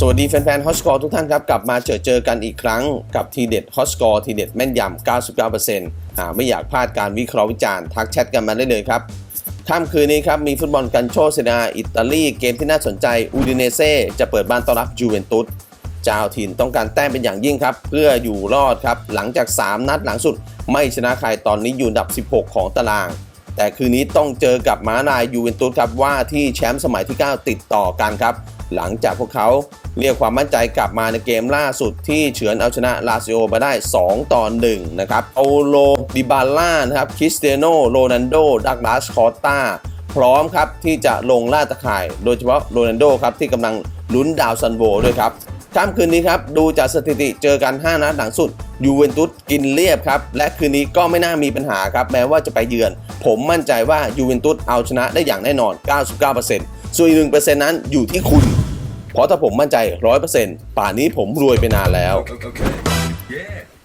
สวัสดีแฟนๆฮอสกอร์ทุกท่านครับ กลับมาเจอเจอกันอีกครั้งกับทีเด็ดฮอสกอร์ทีเด็ดแม่นยำ 99%หาไม่อยากพลาดการวิเคราะห์วิจารณ์ทักแชทกันมาได้เลยครับค่ำคืนนี้ครับ มีฟุตบอลกันโชเซนาอิตาลีเกมที่น่าสนใจอูดิเนเซ่จะเปิดบ้านต้อนรับยูเวนตุสเจ้าถิ่นต้องการแต้มเป็นอย่างยิ่งครับ เพื่ออยู่รอดครับ หลังจาก 3 นัดหลังสุด ไม่ชนะใครตอนนี้อยู่อันดับ 16 ของตาราง แต่คืนนี้ต้องเจอกับม้านายยูเวนตุสครับว่าที่แชมป์สมัยที่ 9 ติดต่อกันครับ หลังจากพวกเขาเรียกความมั่นใจกลับมาในเกมล่าสุดที่เฉือนเอาชนะลาซิโอมาได้ 2 ต่อ 1 นะครับโอโลดิบาล่านะครับคริสเตียโนโรนันโดดักลาสคอตตาพร้อมครับที่จะลงล่าตะข่าย โดยเฉพาะโรนันโดครับที่กำลังลุ้นดาวซันโวด้วยครับ ค่ำคืนนี้ครับดูจากสถิติเจอกัน 5 นัดหลังสุดยูเวนตุสกินเรียบครับ และคืนนี้ก็ไม่น่ามีปัญหาครับ แม้ว่าจะไปเยือน ผมมั่นใจว่ายูเวนตุสเอาชนะได้อย่างแน่นอน 99%ส่วนอีก1%นั้นอยู่ที่คุณ เพราะถ้าผมมั่นใจ 100%ป่านนี้ผมรวยไปนานแล้ว Okay. Yeah.